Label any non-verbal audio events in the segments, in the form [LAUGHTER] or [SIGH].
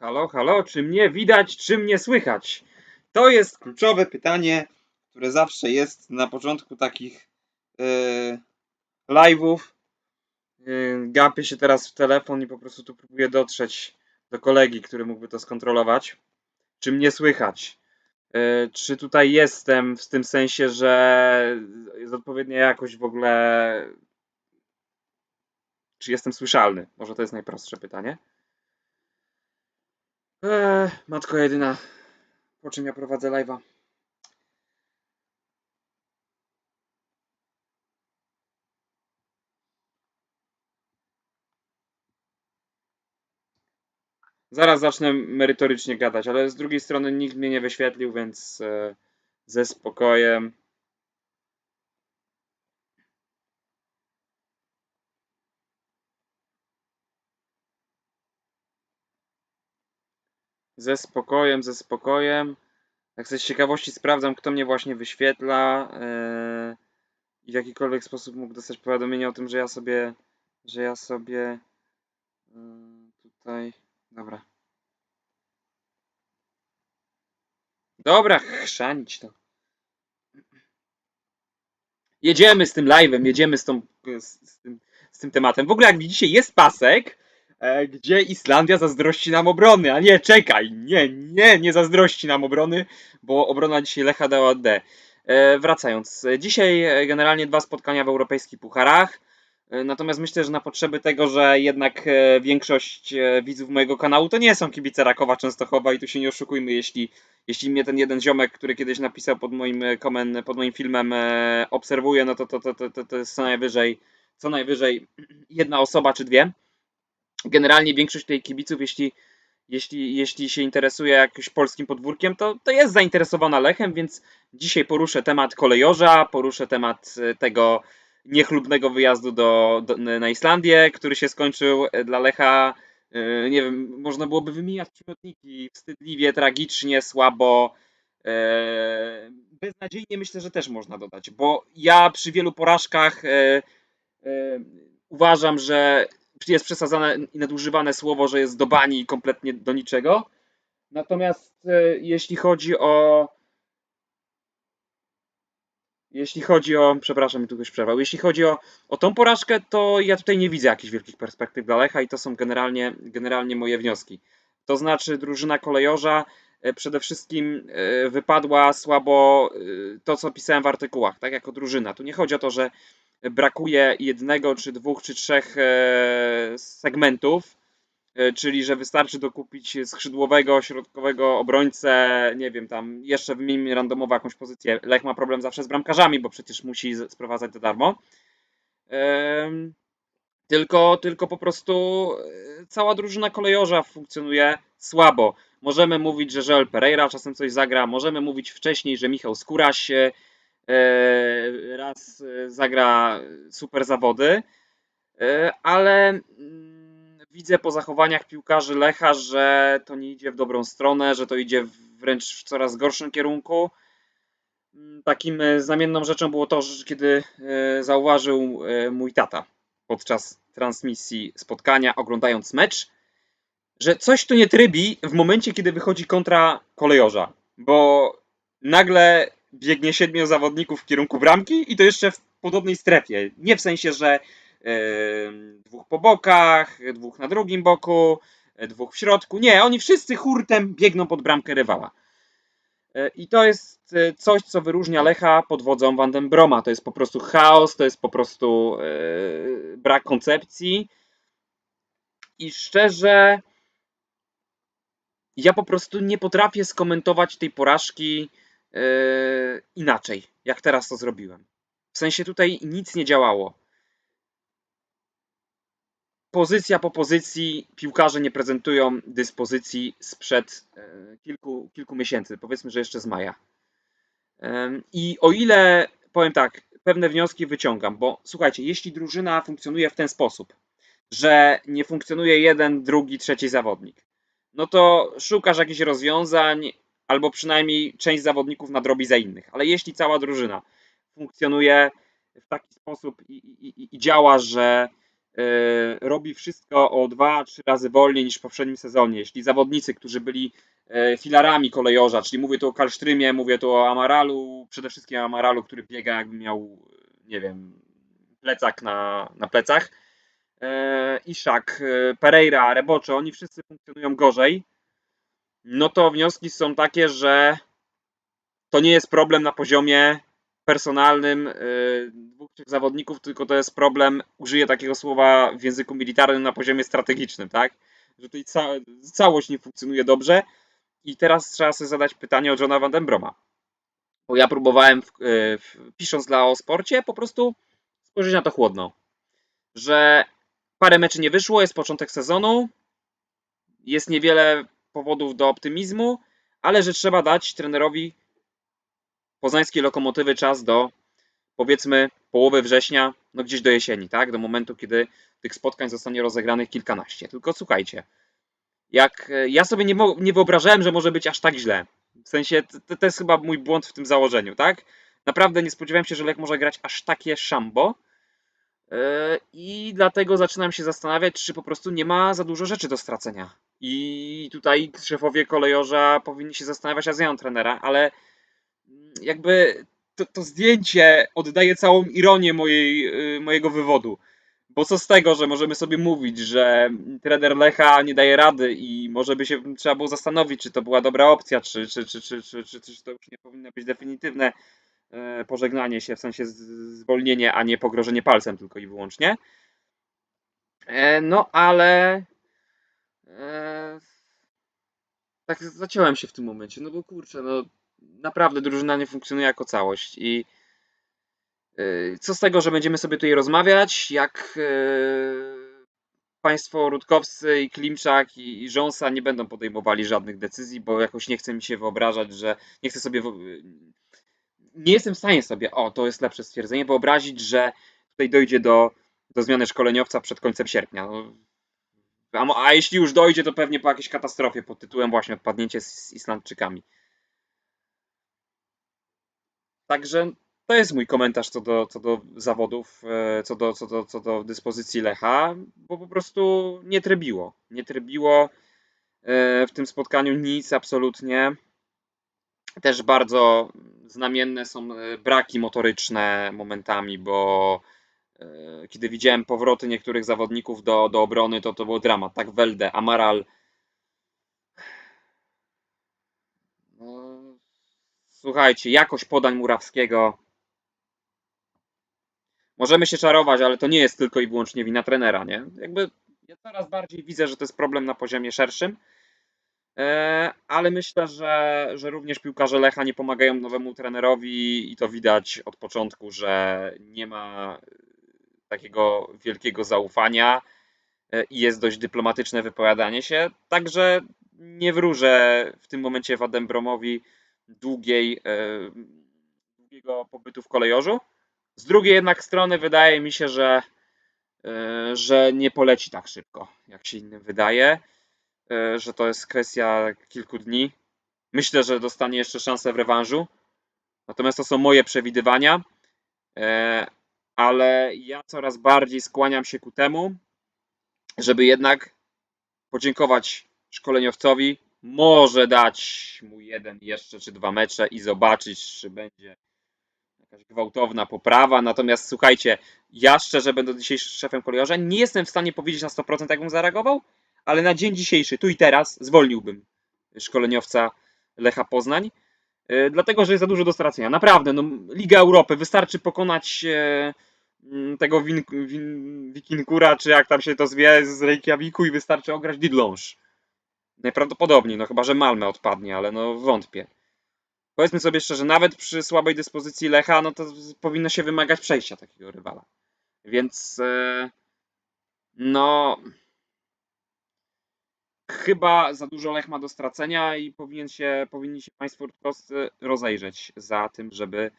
Halo, halo, czy mnie widać, czy mnie słychać? To jest kluczowe pytanie, które zawsze jest na początku takich yy, live'ów. Yy, gapię się teraz w telefon i po prostu tu próbuję dotrzeć do kolegi, który mógłby to skontrolować. Czy mnie słychać? Yy, czy tutaj jestem w tym sensie, że jest odpowiednia jakość w ogóle? Czy jestem słyszalny? Może to jest najprostsze pytanie. Eee, matko jedyna, po czym ja prowadzę live'a? Zaraz zacznę merytorycznie gadać, ale z drugiej strony nikt mnie nie wyświetlił, więc e, ze spokojem. Ze spokojem, ze spokojem. Tak z ciekawości sprawdzam, kto mnie właśnie wyświetla e, i w jakikolwiek sposób mógł dostać powiadomienie o tym, że ja sobie, że ja sobie e, tutaj, dobra. Dobra, chrzanić to. Jedziemy z tym live'em, jedziemy z, tą, z, z, tym, z tym tematem. W ogóle jak widzicie jest pasek, gdzie Islandia zazdrości nam obrony, a nie, czekaj, nie, nie, nie zazdrości nam obrony, bo obrona dzisiaj Lecha dała D. E, wracając, e, dzisiaj e, generalnie dwa spotkania w europejskich pucharach, e, natomiast myślę, że na potrzeby tego, że jednak e, większość e, widzów mojego kanału to nie są kibice Rakowa Częstochowa i tu się nie oszukujmy, jeśli, jeśli mnie ten jeden ziomek, który kiedyś napisał pod moim e, komen, pod moim filmem e, obserwuje, no to, to, to, to, to jest co najwyżej, co najwyżej jedna osoba czy dwie generalnie większość tej kibiców, jeśli, jeśli, jeśli się interesuje jakimś polskim podwórkiem, to, to jest zainteresowana Lechem, więc dzisiaj poruszę temat kolejorza, poruszę temat e, tego niechlubnego wyjazdu do, do, na Islandię, który się skończył e, dla Lecha, e, nie wiem, można byłoby wymieniać przymiotniki, wstydliwie, tragicznie, słabo, beznadziejnie myślę, że też można dodać, bo ja przy wielu porażkach uważam, że jest przesadzane i nadużywane słowo, że jest do bani i kompletnie do niczego. Natomiast e, jeśli chodzi o. Jeśli chodzi o. Przepraszam, tu ktoś przerwał. Jeśli chodzi o, o tą porażkę, to ja tutaj nie widzę jakichś wielkich perspektyw dla Lecha i to są generalnie, generalnie moje wnioski. To znaczy, drużyna kolejorza e, przede wszystkim e, wypadła słabo to, co pisałem w artykułach, tak jako drużyna. Tu nie chodzi o to, że brakuje jednego, czy dwóch, czy trzech e, segmentów, e, czyli że wystarczy dokupić skrzydłowego, środkowego obrońcę, nie wiem, tam jeszcze wymienimy randomowo jakąś pozycję. Lech ma problem zawsze z bramkarzami, bo przecież musi sprowadzać za darmo. Tylko, tylko po prostu e, cała drużyna kolejorza funkcjonuje słabo. Możemy mówić, że Joel Pereira czasem coś zagra, możemy mówić wcześniej, że Michał Skóraś raz e, zagra super zawody, e, ale mm, widzę po zachowaniach piłkarzy Lecha, że to nie idzie w dobrą stronę, że to idzie wręcz w coraz gorszym kierunku. Mm, Takim e, znamienną rzeczą było to, że kiedy e, zauważył e, mój tata podczas transmisji spotkania, oglądając mecz, że coś tu nie trybi w momencie, kiedy wychodzi kontra kolejorza, bo nagle biegnie siedmiu zawodników w kierunku bramki i to jeszcze w podobnej strefie. Nie w sensie, że e, dwóch po bokach, dwóch na drugim boku, e, dwóch w środku. Nie, oni wszyscy hurtem biegną pod bramkę rywala. E, I to jest coś, co wyróżnia Lecha pod wodzą Van den Broma. To jest po prostu chaos, to jest po prostu brak koncepcji. I szczerze, ja po prostu nie potrafię skomentować tej porażki inaczej, jak teraz to zrobiłem. W sensie tutaj nic nie działało. Pozycja po pozycji piłkarze nie prezentują dyspozycji sprzed e, kilku, kilku miesięcy, powiedzmy, że jeszcze z maja. Em, I o ile powiem tak, pewne wnioski wyciągam, bo słuchajcie, jeśli drużyna funkcjonuje w ten sposób, że nie funkcjonuje jeden, drugi, trzeci zawodnik, no to szukasz jakichś rozwiązań, albo przynajmniej część zawodników nadrobi za innych. Ale jeśli cała drużyna funkcjonuje w taki sposób i, i, i- działa, że robi wszystko o 2-3 razy wolniej niż w poprzednim sezonie. Jeśli zawodnicy, którzy byli e, filarami kolejorza, czyli mówię tu o Kalsztrymie, mówię tu o Amaralu, przede wszystkim Amaralu, który biega jakby miał, nie wiem, plecak na, na plecach. E, Iszak, e, Pereira, Rebocze, oni wszyscy funkcjonują gorzej. No to wnioski są takie, że to nie jest problem na poziomie personalnym y, dwóch trzech zawodników, tylko to jest problem, użyję takiego słowa w języku militarnym na poziomie strategicznym, tak? Że tutaj ca całość nie funkcjonuje dobrze i teraz trzeba sobie zadać pytanie o Johna Van Den Broma. Bo ja próbowałem, w, y, w, pisząc dla o sporcie, po prostu spojrzeć na to chłodno. Że parę meczy nie wyszło, jest początek sezonu, jest niewiele powodów do optymizmu, ale że trzeba dać trenerowi poznańskiej lokomotywy czas do powiedzmy połowy września, no gdzieś do jesieni, tak? Do momentu, kiedy tych spotkań zostanie rozegranych kilkanaście. Tylko słuchajcie, jak ja sobie nie, nie wyobrażałem, że może być aż tak źle. W sensie, to, to jest chyba mój błąd w tym założeniu, tak? Naprawdę nie spodziewałem się, że Lech może grać aż takie szambo. Yy, I dlatego zaczynam się zastanawiać, czy po prostu nie ma za dużo rzeczy do stracenia. I tutaj szefowie kolejorza powinni się zastanawiać, a zmianą trenera, ale jakby to, to zdjęcie oddaje całą ironię mojej, y, mojego wywodu. Bo co z tego, że możemy sobie mówić, że trener Lecha nie daje rady i może by się trzeba było zastanowić, czy to była dobra opcja, czy, czy, czy, czy, czy, czy, czy to już nie powinno być definitywne e, pożegnanie się, w sensie zwolnienie, a nie pogrożenie palcem tylko i wyłącznie. E, no ale e, tak zaciąłem się w tym momencie, no bo kurczę, no naprawdę drużyna nie funkcjonuje jako całość i yy, co z tego, że będziemy sobie tutaj rozmawiać, jak yy, państwo Rutkowscy i Klimczak i, i Rząsa nie będą podejmowali żadnych decyzji, bo jakoś nie chce mi się wyobrażać, że nie chcę sobie nie jestem w stanie sobie, o to jest lepsze stwierdzenie, wyobrazić, że tutaj dojdzie do, do zmiany szkoleniowca przed końcem sierpnia. No, a, a jeśli już dojdzie, to pewnie po jakiejś katastrofie pod tytułem właśnie odpadnięcie z, Islandczykami. Także to jest mój komentarz co do, co do zawodów, e, co do, co, do, co do dyspozycji Lecha, bo po prostu nie trybiło. Nie trybiło e, w tym spotkaniu nic absolutnie. Też bardzo znamienne są e, braki motoryczne momentami, bo kiedy widziałem powroty niektórych zawodników do, do obrony, to to był dramat. Tak, Welde, Amaral, Słuchajcie, jakość podań Murawskiego. Możemy się czarować, ale to nie jest tylko i wyłącznie wina trenera, nie? Jakby ja coraz bardziej widzę, że to jest problem na poziomie szerszym. E, ale myślę, że, że również piłkarze Lecha nie pomagają nowemu trenerowi i to widać od początku, że nie ma takiego wielkiego zaufania e, i jest dość dyplomatyczne wypowiadanie się. Także nie wróżę w tym momencie Wadem Bromowi długiej, e, długiego pobytu w kolejorzu. Z drugiej jednak strony wydaje mi się, że, e, że nie poleci tak szybko, jak się innym wydaje, że to jest kwestia kilku dni. Myślę, że dostanie jeszcze szansę w rewanżu. Natomiast to są moje przewidywania, ale ja coraz bardziej skłaniam się ku temu, żeby jednak podziękować szkoleniowcowi może dać mu jeden jeszcze czy dwa mecze i zobaczyć, czy będzie jakaś gwałtowna poprawa. Natomiast słuchajcie, ja szczerze będąc dzisiejszym szefem kolejorza, nie jestem w stanie powiedzieć na 100% jak bym zareagował, ale na dzień dzisiejszy, tu i teraz, zwolniłbym szkoleniowca Lecha Poznań. Yy, dlatego, że jest za dużo do stracenia. Naprawdę, no, Liga Europy, wystarczy pokonać yy, tego win, win, Wikinkura, czy jak tam się to zwie, z Reykjaviku i wystarczy ograć Didląż Najprawdopodobniej, no chyba, że Malmę odpadnie, ale no wątpię. Powiedzmy sobie szczerze, nawet przy słabej dyspozycji Lecha, no to powinno się wymagać przejścia takiego rywala. Więc e, no chyba za dużo Lech ma do stracenia i powinien się, powinni się Państwo rozejrzeć za tym, żeby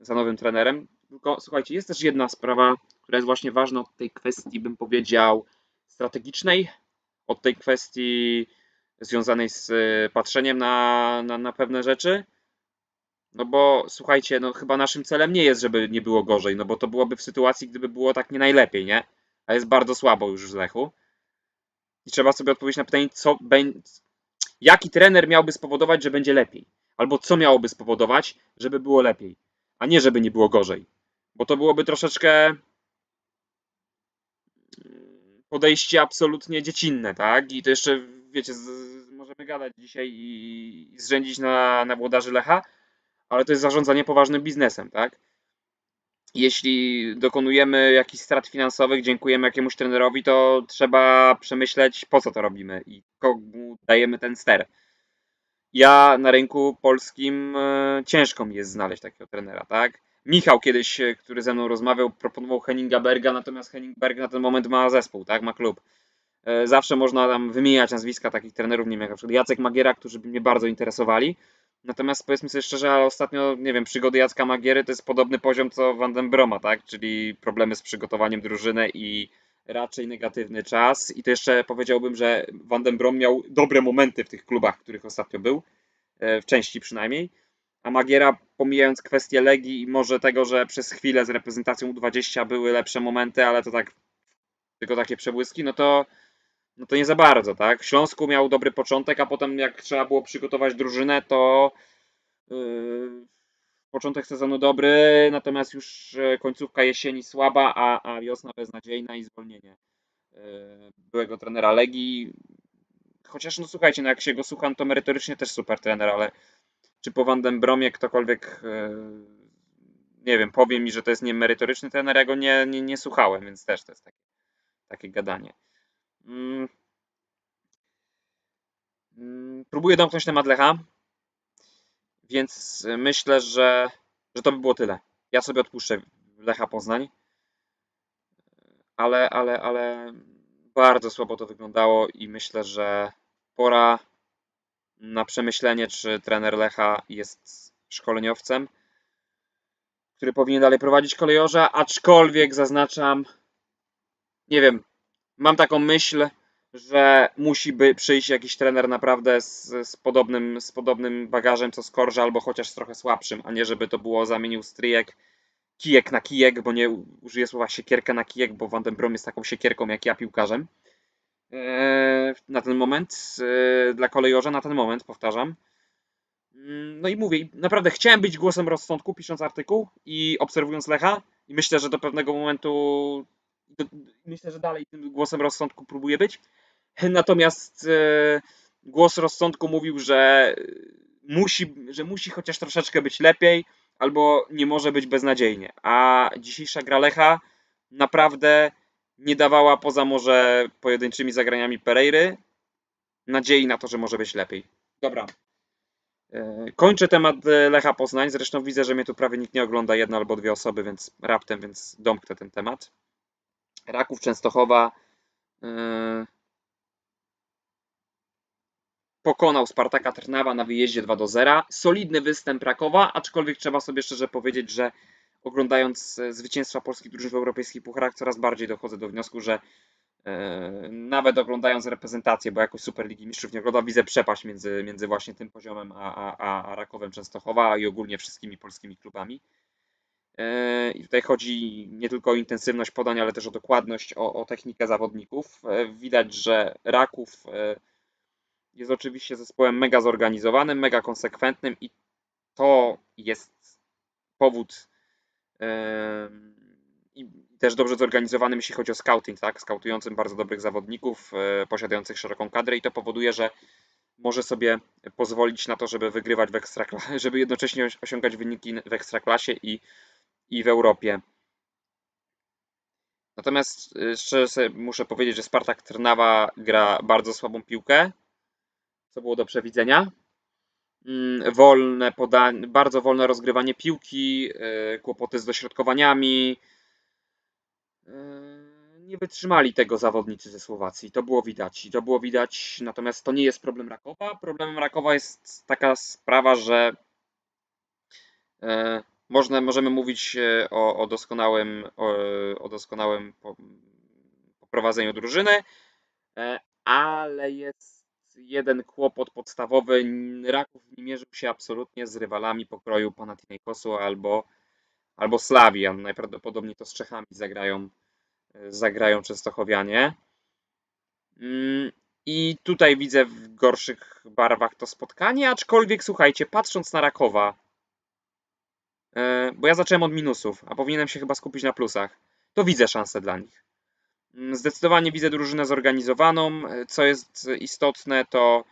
za nowym trenerem. Tylko słuchajcie, jest też jedna sprawa, która jest właśnie ważna od tej kwestii, bym powiedział, strategicznej, od tej kwestii związanej z e, patrzeniem na, na, na pewne rzeczy. No bo słuchajcie, no chyba naszym celem nie jest, żeby nie było gorzej, no bo to byłoby w sytuacji, gdyby było tak nie najlepiej, nie? a jest bardzo słabo już w Lechu. I trzeba sobie odpowiedzieć na pytanie, co jaki trener miałby spowodować, że będzie lepiej? Albo co miałoby spowodować, żeby było lepiej, a nie żeby nie było gorzej. Bo to byłoby troszeczkę podejście absolutnie dziecinne, tak? I to jeszcze, wiecie, z, możemy gadać dzisiaj i, i zrzędzić na, na włodarzy Lecha, ale to jest zarządzanie poważnym biznesem, tak? Jeśli dokonujemy jakichś strat finansowych, dziękujemy jakiemuś trenerowi, to trzeba przemyśleć, po co to robimy i komu dajemy ten ster. Ja na rynku polskim e, ciężko mi jest znaleźć takiego trenera, tak? Michał kiedyś, e, który ze mną rozmawiał, proponował Henninga Berga, natomiast Henning Berg na ten moment ma zespół, tak? Ma klub. E, Zawsze można tam wymieniać nazwiska takich trenerów, nie wiem, jak na przykład Jacek Magiera, którzy by mnie bardzo interesowali. Natomiast powiedzmy sobie szczerze, ale ostatnio, nie wiem, przygody Jacka Magiery to jest podobny poziom co Van den Broma, tak? Czyli problemy z przygotowaniem drużyny i raczej negatywny czas. I to jeszcze powiedziałbym, że Van den Brom miał dobre momenty w tych klubach, w których ostatnio był, e, w części przynajmniej. A Magiera, pomijając kwestię Legii i może tego, że przez chwilę z reprezentacją U20 były lepsze momenty, ale to tak tylko takie przebłyski, no to no to nie za bardzo, tak? W Śląsku miał dobry początek, a potem jak trzeba było przygotować drużynę, to yy, początek sezonu dobry, natomiast już e, końcówka jesieni słaba, a, a wiosna beznadziejna i zwolnienie yy, byłego trenera Legii. Chociaż, no słuchajcie, no jak się go słucham, to merytorycznie też super trener, ale czy po Van den Bromie ktokolwiek, yy, nie wiem, powie mi, że to jest niemerytoryczny trener, ja go nie, nie, nie słuchałem, więc też to jest takie, takie gadanie. Mm. Mm, Próbuję domknąć temat Lecha, więc myślę, że, że to by było tyle. Ja sobie odpuszczę Lecha Poznań, ale, ale, ale bardzo słabo to wyglądało i myślę, że pora na przemyślenie, czy trener Lecha jest szkoleniowcem, który powinien dalej prowadzić kolejorza, aczkolwiek zaznaczam, nie wiem, mam taką myśl, że musi by przyjść jakiś trener naprawdę z, z, podobnym, z podobnym bagażem co Skorża, albo chociaż trochę słabszym, a nie żeby to było zamienił stryjek kijek na kijek, bo nie użyję słowa siekierka na kijek, bo Van den Brom jest taką siekierką jak ja piłkarzem. Eee, na ten moment, eee, dla kolejorza, na ten moment, powtarzam. Mm, No i mówię, naprawdę chciałem być głosem rozsądku, pisząc artykuł i obserwując Lecha i myślę, że do pewnego momentu myślę, że dalej tym głosem rozsądku próbuję być. Natomiast e, głos rozsądku mówił, że musi, że musi chociaż troszeczkę być lepiej, albo nie może być beznadziejnie. A dzisiejsza gra Lecha naprawdę nie dawała poza może pojedynczymi zagraniami Pereiry nadziei na to, że może być lepiej. Dobra. E, Kończę temat e, Lecha Poznań. Zresztą widzę, że mnie tu prawie nikt nie ogląda, jedna albo dwie osoby, więc raptem, więc domknę ten temat. Raków Częstochowa yy, pokonał Spartaka Trnawa na wyjeździe 2 do 0. Solidny występ Rakowa, aczkolwiek trzeba sobie szczerze powiedzieć, że oglądając e, zwycięstwa polskich drużyn w europejskich pucharach coraz bardziej dochodzę do wniosku, że yy, nawet oglądając reprezentację, bo jakoś Superligi Mistrzów nie ogląda, widzę przepaść między, między właśnie tym poziomem a, a, a Rakowem Częstochowa i ogólnie wszystkimi polskimi klubami. Yy, I tutaj chodzi nie tylko o intensywność podań, ale też o dokładność, o, o technikę zawodników. Widać, że Raków jest oczywiście zespołem mega zorganizowanym, mega konsekwentnym i to jest powód i też dobrze zorganizowanym, jeśli chodzi o scouting, tak? Skautującym bardzo dobrych zawodników, yy, posiadających szeroką kadrę i to powoduje, że może sobie pozwolić na to, żeby wygrywać w ekstraklasie, [LAUGHS] żeby jednocześnie osiągać wyniki w ekstraklasie i i w Europie. Natomiast y, szczerze muszę powiedzieć, że Spartak Trnawa gra bardzo słabą piłkę, co było do przewidzenia. Mm, Wolne podanie, bardzo wolne rozgrywanie piłki, y, kłopoty z dośrodkowaniami. Y, Nie wytrzymali tego zawodnicy ze Słowacji. To było widać. I to było widać. Natomiast to nie jest problem Rakowa. Problemem Rakowa jest taka sprawa, że e, można, możemy mówić e, o, o doskonałym, o, o doskonałym po- poprowadzeniu drużyny, e, ale jest jeden kłopot podstawowy. Raków nie mierzył się absolutnie z rywalami pokroju Panathinaikosu albo, albo Slawii, a najprawdopodobniej to z Czechami zagrają zagrają Częstochowianie. Mm, I tutaj widzę w gorszych barwach to spotkanie, aczkolwiek słuchajcie, patrząc na Rakowa, e, bo ja zacząłem od minusów, a powinienem się chyba skupić na plusach, to widzę szansę dla nich. Mm, Zdecydowanie widzę drużynę zorganizowaną. E, Co jest istotne, to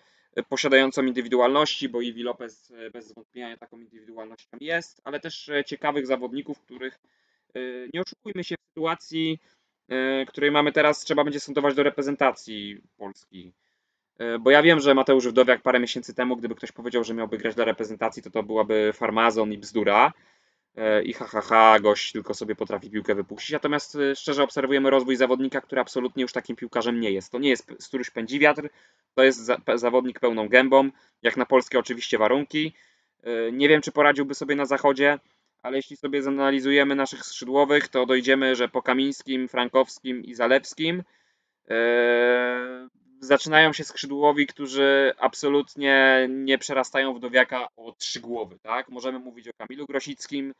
posiadającą indywidualności, bo Iwi Lopez e, bez wątpienia taką indywidualnością jest, ale też e, ciekawych zawodników, których nie oszukujmy się w sytuacji, której mamy teraz, trzeba będzie sądować do reprezentacji Polski. Bo ja wiem, że Mateusz Wdowiak parę miesięcy temu, gdyby ktoś powiedział, że miałby grać dla reprezentacji, to to byłaby farmazon i bzdura. E, I ha, ha, ha, gość tylko sobie potrafi piłkę wypuścić. Natomiast e, szczerze obserwujemy rozwój zawodnika, który absolutnie już takim piłkarzem nie jest. To nie jest Struś Pędzi Wiatr, to jest za, zawodnik pełną gębą, jak na polskie oczywiście warunki. E, Nie wiem, czy poradziłby sobie na zachodzie, ale jeśli sobie zanalizujemy naszych skrzydłowych, to dojdziemy, że po Kamińskim, Frankowskim i Zalewskim zaczynają się skrzydłowi, którzy absolutnie nie przerastają wdowiaka o trzy głowy. Tak? Możemy mówić o Kamilu Grosickim,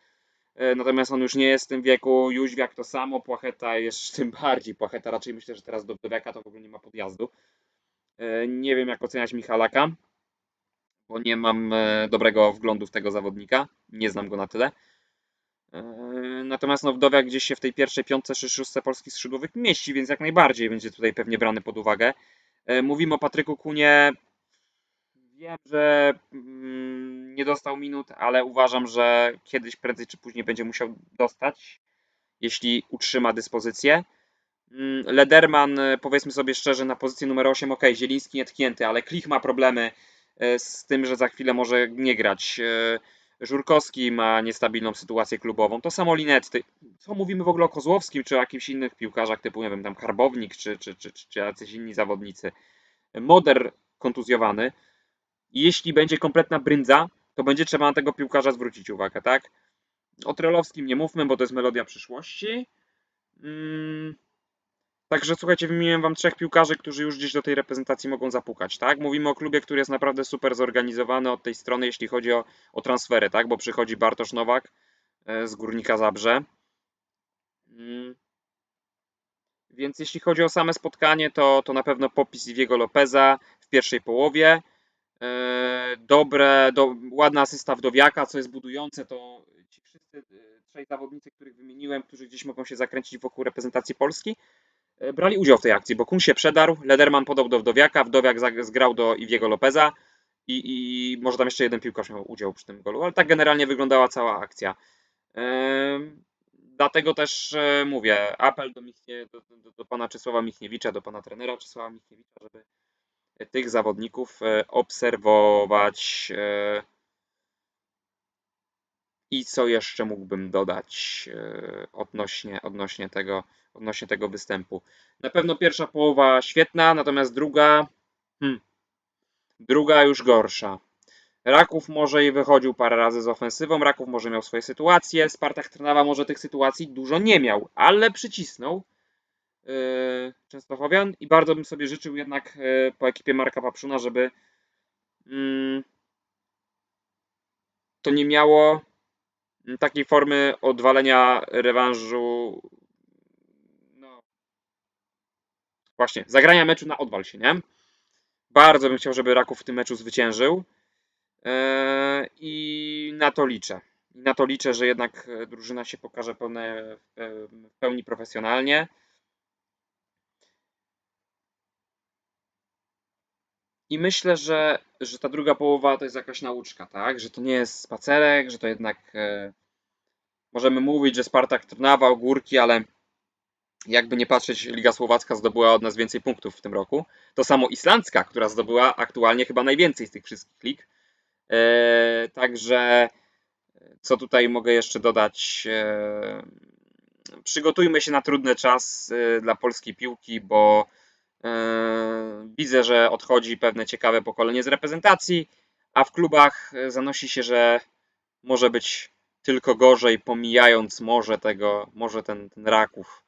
e, natomiast on już nie jest w tym wieku. Jóźwiak to samo, Płacheta jeszcze tym [LAUGHS] bardziej. Płacheta raczej myślę, że teraz do wdowiaka to w ogóle nie ma podjazdu. E, Nie wiem, jak oceniać Michalaka, bo nie mam e, dobrego wglądu w tego zawodnika. Nie znam go na tyle. Natomiast no, Wdowiak gdzieś się w tej pierwszej piątce czy szóstce polskich skrzydłowych mieści, więc jak najbardziej będzie tutaj pewnie brany pod uwagę. E, Mówimy o Patryku Kunie. Wiem, że mm, nie dostał minut, ale uważam, że kiedyś prędzej czy później będzie musiał dostać, jeśli utrzyma dyspozycję. Mm, Lederman, e, powiedzmy sobie szczerze, na pozycji numer 8, ok, Zieliński nietknięty, ale Klich ma problemy e, z tym, że za chwilę może nie grać. Żurkowski ma niestabilną sytuację klubową. To samo Linetty. Co mówimy w ogóle o Kozłowskim, czy o jakimś innych piłkarzach, typu, nie wiem, tam Karbownik, czy, czy, czy, czy, czy jacyś inni zawodnicy. Moder kontuzjowany. Jeśli będzie kompletna bryndza, to będzie trzeba na tego piłkarza zwrócić uwagę, tak? O Trelowskim nie mówmy, bo to jest melodia przyszłości. Mm. Także słuchajcie, wymieniłem wam trzech piłkarzy, którzy już gdzieś do tej reprezentacji mogą zapukać, tak? Mówimy o klubie, który jest naprawdę super zorganizowany od tej strony, jeśli chodzi o, o transfery, tak? Bo przychodzi Bartosz Nowak e, z Górnika Zabrze. Mm. Więc jeśli chodzi o same spotkanie, to, to na pewno popis Iwiego Lopeza w pierwszej połowie. E, Dobre, do, ładna asysta Wdowiaka, co jest budujące, to ci wszyscy e, trzej zawodnicy, których wymieniłem, którzy gdzieś mogą się zakręcić wokół reprezentacji Polski, brali udział w tej akcji, bo Kun się przedarł, Lederman podał do Wdowiaka, Wdowiak zgrał do Iwiego Lopeza i, i może tam jeszcze jeden piłkarz miał udział przy tym golu, ale tak generalnie wyglądała cała akcja. Em, Dlatego też e, mówię, apel do, Michnie, do, do, do pana Czesława Michniewicza, do pana trenera Czesława Michniewicza, żeby tych zawodników e, obserwować. e, I co jeszcze mógłbym dodać e, odnośnie, odnośnie, tego, odnośnie tego występu? Na pewno pierwsza połowa świetna, natomiast druga, hmm, druga już gorsza. Raków może i wychodził parę razy z ofensywą, Raków może miał swoje sytuacje, Spartak Trnawa może tych sytuacji dużo nie miał, ale przycisnął yy, Częstochowian i bardzo bym sobie życzył jednak yy, po ekipie Marka Papszuna, żeby mm, to nie miało takiej formy odwalenia rewanżu no właśnie, zagrania meczu na odwal się, nie? Bardzo bym chciał, żeby Raków w tym meczu zwyciężył. Eee, I na to liczę. I na to liczę, że jednak e, drużyna się pokaże pełne, e, w pełni profesjonalnie. I myślę, że, że ta druga połowa to jest jakaś nauczka, tak? Że to nie jest spacerek, że to jednak e, możemy mówić, że Spartak Trnawa, Ogórki, ale jakby nie patrzeć, Liga Słowacka zdobyła od nas więcej punktów w tym roku. To samo Islandzka, która zdobyła aktualnie chyba najwięcej z tych wszystkich lig. E, Także co tutaj mogę jeszcze dodać? E, Przygotujmy się na trudny czas e, dla polskiej piłki, bo e, widzę, że odchodzi pewne ciekawe pokolenie z reprezentacji, a w klubach e, zanosi się, że może być tylko gorzej, pomijając może tego, może ten, ten Raków,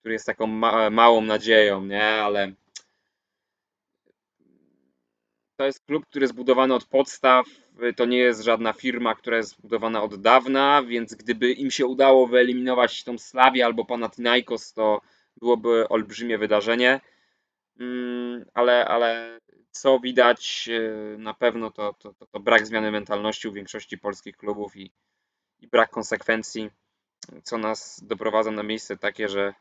który jest taką ma małą nadzieją, nie? Ale to jest klub, który jest zbudowany od podstaw. To nie jest żadna firma, która jest zbudowana od dawna, więc gdyby im się udało wyeliminować tą Slawię albo Panathinaikos, to byłoby olbrzymie wydarzenie. Mm, ale, ale co widać e, na pewno to, to, to, to brak zmiany mentalności u większości polskich klubów i, i brak konsekwencji, co nas doprowadza na miejsce takie, że,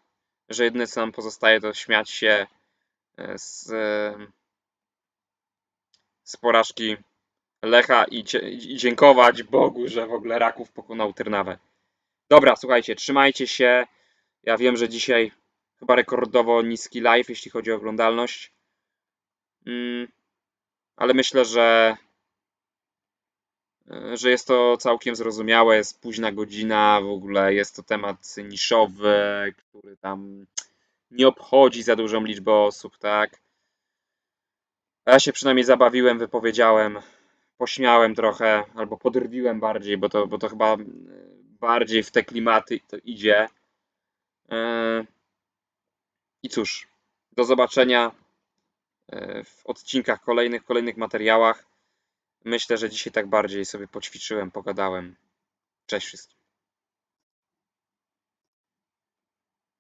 że jedyne co nam pozostaje to śmiać się e, z, z porażki Lecha i, i dziękować Bogu, że w ogóle Raków pokonał Tyrnawę. Dobra, słuchajcie, trzymajcie się. Ja wiem, że dzisiaj chyba rekordowo niski live, jeśli chodzi o oglądalność. Mm, ale myślę, że, że jest to całkiem zrozumiałe. Jest późna godzina, w ogóle jest to temat niszowy, który tam nie obchodzi za dużą liczbę osób, tak? Ja się przynajmniej zabawiłem, wypowiedziałem, pośmiałem trochę, albo podrwiłem bardziej, bo to, bo to chyba mm, bardziej w te klimaty to idzie. Yy, I cóż, do zobaczenia w odcinkach kolejnych, kolejnych materiałach. Myślę, że dzisiaj tak bardziej sobie poćwiczyłem, pogadałem. Cześć wszystkim.